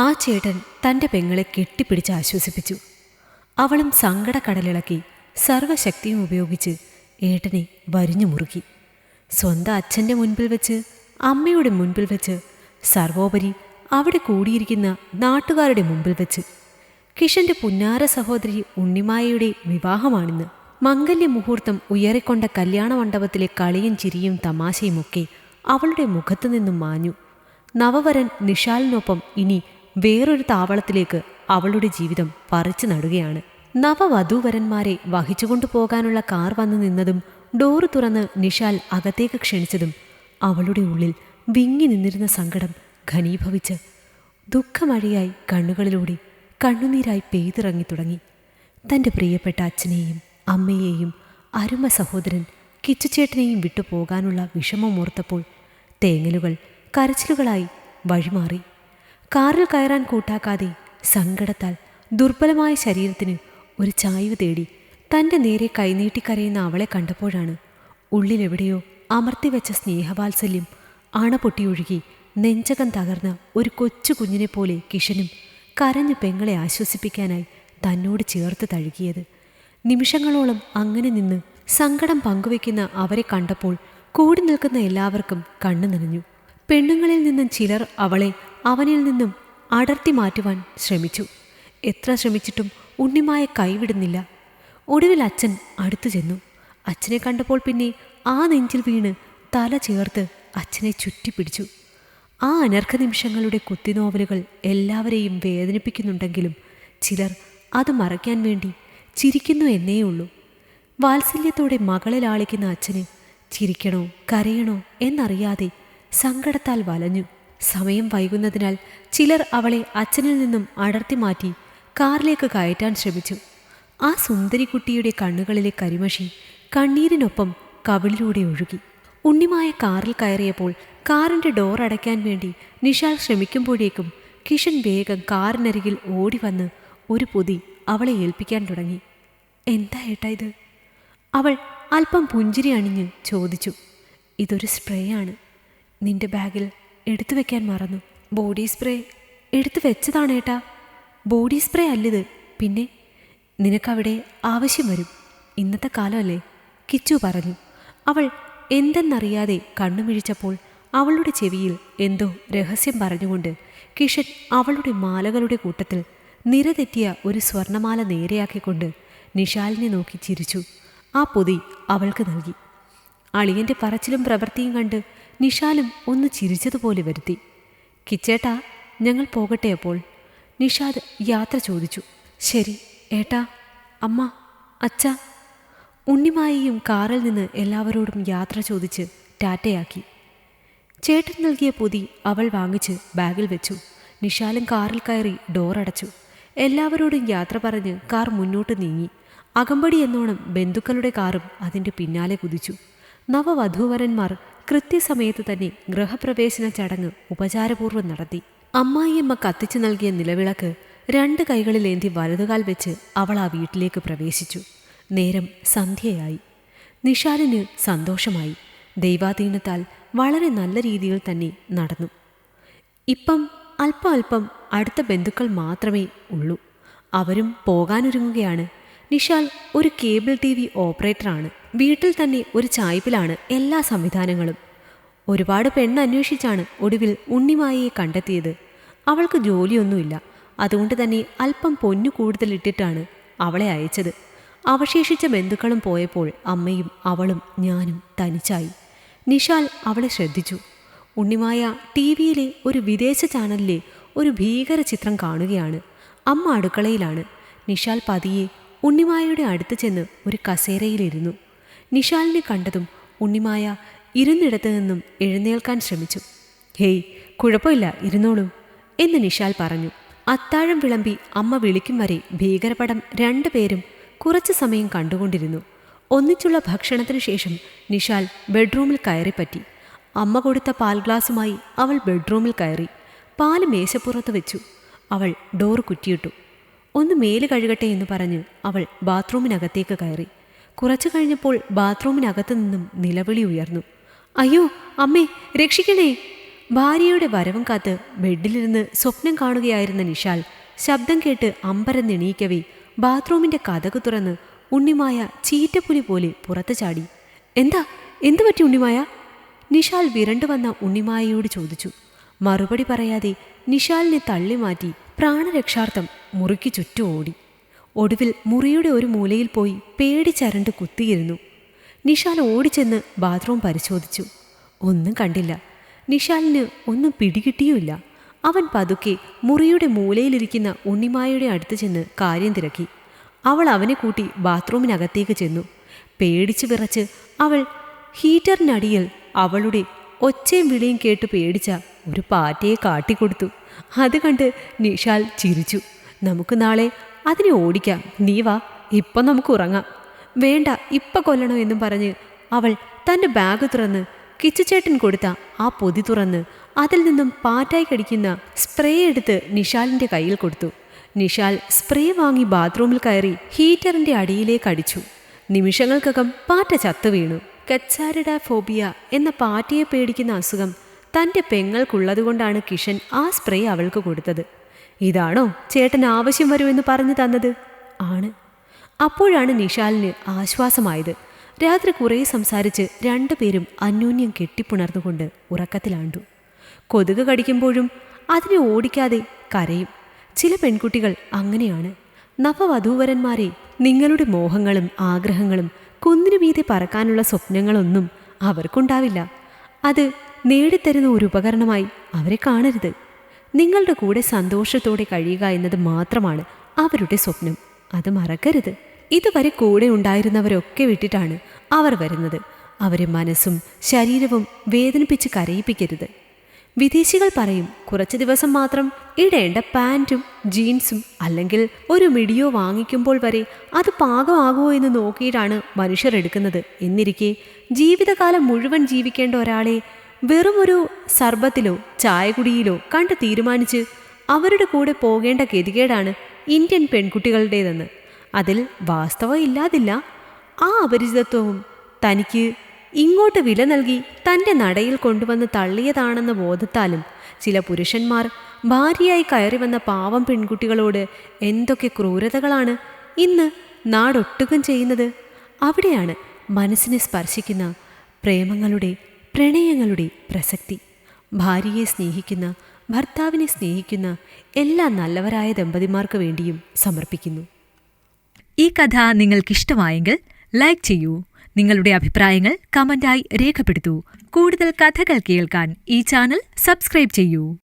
ആ ചേട്ടൻ തന്റെ പെങ്ങളെ കെട്ടിപ്പിടിച്ച് ആശ്വസിപ്പിച്ചു. അവളും സങ്കടക്കടലിളക്കി സർവശക്തിയും ഉപയോഗിച്ച് ഏട്ടനെ വരിഞ്ഞു മുറുക്കി. സ്വന്തം അച്ഛന്റെ മുൻപിൽ വെച്ച് അമ്മയുടെ മുൻപിൽ വെച്ച് സർവോപരി അവിടെ കൂടിയിരിക്കുന്ന നാട്ടുകാരുടെ മുമ്പിൽ വെച്ച്. കിഷന്റെ പുന്നാര സഹോദരി ഉണ്ണിമായയുടെ വിവാഹമാണിന്ന്. മംഗല്യ മുഹൂർത്തം ഉയറിക്കൊണ്ട കല്യാണ മണ്ഡപത്തിലെ കളിയും ചിരിയും തമാശയുമൊക്കെ അവളുടെ മുഖത്തു നിന്നും മാഞ്ഞു. നവവരൻ നിഷാലിനൊപ്പം ഇനി വേറൊരു താവളത്തിലേക്ക് അവളുടെ ജീവിതം പറിച്ചു നടുകയാണ്. നവവധൂവരന്മാരെ വഹിച്ചുകൊണ്ടു പോകാനുള്ള കാർ വന്നു നിന്നതും ഡോറ് തുറന്ന് നിഷാൽ അകത്തേക്ക് ക്ഷണിച്ചതും അവളുടെ ഉള്ളിൽ വിങ്ങി നിന്നിരുന്ന സങ്കടം ഘനീഭവിച്ച് ദുഃഖമഴയായി കണ്ണുകളിലൂടെ കണ്ണുനീരായി പെയ്തിറങ്ങി തുടങ്ങി. തന്റെ പ്രിയപ്പെട്ട അച്ഛനെയും അമ്മയെയും അരുമ സഹോദരൻ കിച്ചുചേട്ടനെയും വിട്ടു പോകാനുള്ള വിഷമമോർത്തപ്പോൾ തേങ്ങലുകൾ കരച്ചിലുകളായി വഴിമാറി. കാറിൽ കയറാൻ കൂട്ടാക്കാതെ സങ്കടത്താൽ ദുർബലമായ ശരീരത്തിന് ഒരു ചായ്വ് തേടി തന്റെ നേരെ കൈനീട്ടിക്കരയുന്ന അവളെ കണ്ടപ്പോഴാണ് ഉള്ളിലെവിടെയോ അമർത്തിവെച്ച സ്നേഹവാത്സല്യം അണപൊട്ടിയൊഴുകി നെഞ്ചകം തകർന്ന ഒരു കൊച്ചു കുഞ്ഞിനെ പോലെ കിഷനും കരഞ്ഞു പെങ്ങളെ ആശ്വസിപ്പിക്കാനായി തന്നോട് ചേർത്ത് തഴുകിയത്. നിമിഷങ്ങളോളം അങ്ങനെ നിന്ന് സങ്കടം പങ്കുവെക്കുന്ന അവരെ കണ്ടപ്പോൾ കൂടി നിൽക്കുന്ന എല്ലാവർക്കും കണ്ണു നനഞ്ഞു പെണ്ണുങ്ങളിൽ നിന്നും ചിലർ അവളെ അവനിൽ നിന്നും അടർത്തി മാറ്റുവാൻ ശ്രമിച്ചു. എത്ര ശ്രമിച്ചിട്ടും ഉണ്ണിമായ കൈവിടുന്നില്ല. ഒടുവിൽ അച്ഛൻ അടുത്തു ചെന്നു. അച്ഛനെ കണ്ടപ്പോൾ പിന്നെ ആ നെഞ്ചിൽ വീണ് തല ചേർത്ത് അച്ഛനെ ചുറ്റിപ്പിടിച്ചു. ആ അനർഘ നിമിഷങ്ങളുടെ കുത്തിനോവലുകൾ എല്ലാവരെയും വേദനിപ്പിക്കുന്നുണ്ടെങ്കിലും ചിലർ അത് മറയ്ക്കാൻ വേണ്ടി ചിരിക്കുന്നു എന്നേയുള്ളൂ വാത്സല്യത്തോടെ മകളെ ലാളിക്കുന്ന അച്ഛന് ചിരിക്കണോ കരയണോ എന്നറിയാതെ സങ്കടത്താൽ വലഞ്ഞു. സമയം വൈകുന്നതിനാൽ ചിലർ അവളെ അച്ഛനിൽ നിന്നും അടർത്തി മാറ്റി കാറിലേക്ക് കയറ്റാൻ ശ്രമിച്ചു. ആ സുന്ദരിക്കുട്ടിയുടെ കണ്ണുകളിലെ കരിമഷി കണ്ണീരിനൊപ്പം കവിളിലൂടെ ഒഴുകി. ഉണ്ണിമായ കാറിൽ കയറിയപ്പോൾ കാറിന്റെ ഡോർ അടയ്ക്കാൻ വേണ്ടി നിഷാൽ ശ്രമിക്കുമ്പോഴേക്കും കിഷൻ വേഗം കാറിനരികിൽ ഓടി വന്ന് ഒരു പൊതി അവളെ ഏൽപ്പിക്കാൻ തുടങ്ങി. എന്താ ഏട്ടാ ഇത്? അവൾ അല്പം പുഞ്ചിരി അണിഞ്ഞ് ചോദിച്ചു. ഇതൊരു സ്പ്രേ ആണ് നിന്റെ ബാഗിൽ എടുത്തു വെക്കാൻ മറന്നു. ബോഡി സ്പ്രേ എടുത്തു വെച്ചതാണ് ഏട്ടാ. ബോഡി സ്പ്രേ അല്ലിത്. പിന്നെ നിനക്കവിടെ ആവശ്യം വരും. ഇന്നത്തെ കാലമല്ലേ? കിച്ചു പറഞ്ഞു. അവൾ എന്തെന്നറിയാതെ കണ്ണുമിഴിച്ചപ്പോൾ അവളുടെ ചെവിയിൽ എന്തോ രഹസ്യം പറഞ്ഞുകൊണ്ട് കിഷൻ അവളുടെ മാലകളുടെ കൂട്ടത്തിൽ നിരതെറ്റിയ ഒരു സ്വർണമാല നേരെയാക്കിക്കൊണ്ട് നിഷാലിനെ നോക്കി ചിരിച്ചു. ആ പൊതി അവൾക്ക് നൽകി. അളിയന്റെ പറച്ചിലും പ്രവൃത്തിയും കണ്ട് നിഷാലും ഒന്ന് ചിരിച്ചതുപോലെ വരുത്തി. കിച്ചേട്ടാ ഞങ്ങൾ പോകട്ടെ അപ്പോൾ. നിഷാദ് യാത്ര ചോദിച്ചു. ശരി ഏട്ടാ അമ്മ അച്ഛ. ഉണ്ണിമായിയും കാറിൽ നിന്ന് എല്ലാവരോടും യാത്ര ചോദിച്ച് ടാറ്റയാക്കി. ചേട്ടൻ നൽകിയ പൊതി അവൾ വാങ്ങിച്ച് ബാഗിൽ വെച്ചു. നിഷാലും കാറിൽ കയറി ഡോറടച്ചു എല്ലാവരോടും യാത്ര പറഞ്ഞ് കാർ മുന്നോട്ട് നീങ്ങി. അകമ്പടി എന്നോണം ബന്ധുക്കളുടെ കാറും അതിന്റെ പിന്നാലെ കുതിച്ചു. നവവധൂവരന്മാർ കൃത്യസമയത്ത് തന്നെ ഗൃഹപ്രവേശന ചടങ്ങ് ഉപചാരപൂർവം നടത്തി. അമ്മായിയമ്മ കത്തിച്ചു നൽകിയ നിലവിളക്ക് രണ്ട് കൈകളിലേന്തി വലതുകാൽ വെച്ച് അവൾ ആ വീട്ടിലേക്ക് പ്രവേശിച്ചു. നേരം സന്ധ്യയായി. നിഷാലിന് സന്തോഷമായി. ദൈവാധീനത്താൽ വളരെ നല്ല രീതിയിൽ തന്നെ നടന്നു. ഇപ്പം അല്പം അല്പം അടുത്ത ബന്ധുക്കൾ മാത്രമേ ഉള്ളൂ. അവരും പോകാനൊരുങ്ങുകയാണ്. നിഷാൽ ഒരു കേബിൾ ടി വി ഓപ്പറേറ്ററാണ്. വീട്ടിൽ തന്നെ ഒരു ചായ്പിലാണ് എല്ലാ സംവിധാനങ്ങളും. ഒരുപാട് പെണ്ണന്വേഷിച്ചാണ് ഒടുവിൽ ഉണ്ണിമായയെ കണ്ടെത്തിയത്. അവൾക്ക് ജോലിയൊന്നുമില്ല. അതുകൊണ്ട് തന്നെ അല്പം പൊന്നു കൂടുതലിട്ടിട്ടാണ് അവളെ അയച്ചത്. അവശേഷിച്ച ബന്ധുക്കളും പോയപ്പോൾ അമ്മയും അവളും ഞാനും തനിച്ചായി. നിഷാൽ അവളെ ശ്രദ്ധിച്ചു. ഉണ്ണിമായ ടി വിയിലെ ഒരു വിദേശ ചാനലിലെ ഒരു ഭീകര ചിത്രം കാണുകയാണ്. അമ്മ അടുക്കളയിലാണ്. നിഷാൽ പതിയെ ഉണ്ണിമായയുടെ അടുത്ത് ചെന്ന് ഒരു കസേരയിലിരുന്നു. നിഷാലിനെ കണ്ടതും ഉണ്ണിമായ ഇരുന്നിടത്ത് നിന്നും എഴുന്നേൽക്കാൻ ശ്രമിച്ചു. ഹേയ് കുഴപ്പമില്ല ഇരുന്നോളൂ എന്ന് നിഷാൽ പറഞ്ഞു. അത്താഴം വിളമ്പി അമ്മ വിളിക്കും വരെ ഭീകരപടം രണ്ടുപേരും കുറച്ചു സമയം കണ്ടുകൊണ്ടിരുന്നു. ഒന്നിച്ചുള്ള ഭക്ഷണത്തിനു ശേഷം നിഷാൽ ബെഡ്റൂമിൽ കയറിപ്പറ്റി. അമ്മ കൊടുത്ത പാൽ ഗ്ലാസുമായി അവൾ ബെഡ്റൂമിൽ കയറി. പാൽ മേശപ്പുറത്ത് വെച്ചു. അവൾ ഡോർ കുറ്റിയിട്ടു. ഒന്ന് മേൽ കഴുകട്ടെ എന്ന് പറഞ്ഞ് അവൾ ബാത്റൂമിനകത്തേക്ക് കയറി. കുറച്ചു കഴിഞ്ഞപ്പോൾ ബാത്റൂമിനകത്തു നിന്നും നിലവിളി ഉയർന്നു. അയ്യോ അമ്മേ രക്ഷിക്കണേ. ഭാര്യയുടെ വരവും കാത്ത് ബെഡിലിരുന്ന് സ്വപ്നം കാണുകയായിരുന്ന നിഷാൽ ശബ്ദം കേട്ട് അമ്പരന്നെണീക്കവേ ബാത്റൂമിന്റെ കഥകു തുറന്ന് ഉണ്ണിമായ ചീറ്റപ്പുലി പോലെ പുറത്തു ചാടി. എന്താ? എന്തു പറ്റി ഉണ്ണിമായ? നിഷാൽ വിരണ്ടു വന്ന ഉണ്ണിമായയോട് ചോദിച്ചു. മറുപടി പറയാതെ നിഷാലിനെ തള്ളിമാറ്റി പ്രാണരക്ഷാർത്ഥം മുറിക്ക് ചുറ്റും ഓടി. ഒടുവിൽ മുറിയുടെ ഒരു മൂലയിൽ പോയി പേടിച്ചരണ്ട് കുത്തിയിരുന്നു. നിഷാൽ ഓടിച്ചെന്ന് ബാത്റൂം പരിശോധിച്ചു. ഒന്നും കണ്ടില്ല. നിഷാലിന് ഒന്നും പിടികിട്ടിയുമില്ല. അവൻ പതുക്കെ മുറിയുടെ മൂലയിലിരിക്കുന്ന ഉണ്ണിമായയുടെ അടുത്ത് ചെന്ന് കാര്യം തിരക്കി. അവൾ അവനെ കൂട്ടി ബാത്റൂമിനകത്തേക്ക് ചെന്നു. പേടിച്ചു വിറച്ച് അവൾ ഹീറ്ററിനടിയിൽ അവളുടെ ഒച്ചയും വിളിയും കേട്ട് പേടിച്ച ഒരു പാറ്റയെ കാട്ടിക്കൊടുത്തു. അത് കണ്ട് നിഷാൽ ചിരിച്ചു. നമുക്ക് നാളെ അതിനെ ഓടിക്കാം. നീ വാ ഇപ്പം നമുക്ക് ഉറങ്ങാം. വേണ്ട ഇപ്പം കൊല്ലണോ എന്നും പറഞ്ഞ് അവൾ തന്റെ ബാഗ് തുറന്ന് കിച്ചുചേട്ടൻ കൊടുത്ത ആ പൊതി തുറന്ന് അതിൽ നിന്നും പാറ്റായി കടിക്കുന്ന സ്പ്രേ എടുത്ത് നിഷാലിന്റെ കയ്യിൽ കൊടുത്തു. നിഷാൽ സ്പ്രേ വാങ്ങി ബാത്റൂമിൽ കയറി ഹീറ്ററിന്റെ അടിയിലേക്ക് അടിച്ചു. നിമിഷങ്ങൾക്കകം പാറ്റ ചത്തു വീണു. കച്ചാരിഡ ഫോബിയ എന്ന പാറ്റയെ പേടിക്കുന്ന അസുഖം തന്റെ പെങ്ങൾക്കുള്ളതുകൊണ്ടാണ് കിഷൻ ആ സ്പ്രേ അവൾക്ക് കൊടുത്തത്. ഇതാണോ ചേട്ടൻ ആവശ്യം വരുമെന്ന് പറഞ്ഞു തന്നത്? ആണ്. അപ്പോഴാണ് നിഷാലിന് ആശ്വാസമായത്. രാത്രി കുറേ സംസാരിച്ച് രണ്ടുപേരും അന്യോന്യം കെട്ടിപ്പുണർന്നുകൊണ്ട് ഉറക്കത്തിലാണ്ടു. കൊതുക് കടിക്കുമ്പോഴും അതിനെ ഓടിക്കാതെ കരയും. ചില പെൺകുട്ടികൾ അങ്ങനെയാണ്. നവവധൂവരന്മാരെ നിങ്ങളുടെ മോഹങ്ങളും ആഗ്രഹങ്ങളും കുന്നിനു മീതെ പറക്കാനുള്ള സ്വപ്നങ്ങളൊന്നും അവർക്കുണ്ടാവില്ല. അത് നേടിത്തരുന്ന ഒരു ഉപകരണമായി അവരെ കാണരുത്. നിങ്ങളുടെ കൂടെ സന്തോഷത്തോടെ കഴിയുക എന്നത് മാത്രമാണ് അവരുടെ സ്വപ്നം. അത് മറക്കരുത്. ഇതുവരെ കൂടെ ഉണ്ടായിരുന്നവരൊക്കെ വിട്ടിട്ടാണ് അവർ വരുന്നത്. അവരെ മനസ്സും ശരീരവും വേദനിപ്പിച്ച് കരയിപ്പിക്കരുത്. വിദേശികൾ പറയും കുറച്ച് ദിവസം മാത്രം ഇടേണ്ട പാന്റും ജീൻസും അല്ലെങ്കിൽ ഒരു മിഡിയോ വാങ്ങിക്കുമ്പോൾ വരെ അത് പാകമാകുമോ എന്ന് നോക്കിയിട്ടാണ് മനുഷ്യർ എടുക്കുന്നത്. എന്നിരിക്കെ ജീവിതകാലം മുഴുവൻ ജീവിക്കേണ്ട ഒരാളെ വെറും സർബത്തിലോ സർബത്തിലോ ചായകുടിയിലോ കണ്ട് തീരുമാനിച്ച് അവരുടെ കൂടെ പോകേണ്ട ഗതികേടാണ് ഇന്ത്യൻ പെൺകുട്ടികളുടേതെന്ന്. അതിൽ വാസ്തവം ഇല്ലാതില്ല. ആ അപരിചിതത്വവും തനിക്ക് ഇങ്ങോട്ട് വില നൽകി തന്റെ നടയിൽ കൊണ്ടുവന്ന് തള്ളിയതാണെന്ന ബോധത്താലും ചില പുരുഷന്മാർ ഭാര്യയായി കയറി വന്ന പാവം പെൺകുട്ടികളോട് എന്തൊക്കെ ക്രൂരതകളാണ് ഇന്ന് നാടൊട്ടുകം ചെയ്യുന്നത്. അവിടെയാണ് മനസ്സിനെ സ്പർശിക്കുന്ന പ്രേമങ്ങളുടെ പ്രണയങ്ങളുടെ പ്രസക്തി. ഭാര്യയെ സ്നേഹിക്കുന്ന ഭർത്താവിനെ സ്നേഹിക്കുന്ന എല്ലാ നല്ലവരായ ദമ്പതിമാർക്ക് വേണ്ടിയും സമർപ്പിക്കുന്നു. ഈ കഥ നിങ്ങൾക്കിഷ്ടമായെങ്കിൽ ലൈക്ക് ചെയ്യൂ. നിങ്ങളുടെ അഭിപ്രായങ്ങൾ കമന്റായി രേഖപ്പെടുത്തൂ. കൂടുതൽ കഥകൾ കേൾക്കാൻ ഈ ചാനൽ സബ്സ്ക്രൈബ് ചെയ്യൂ.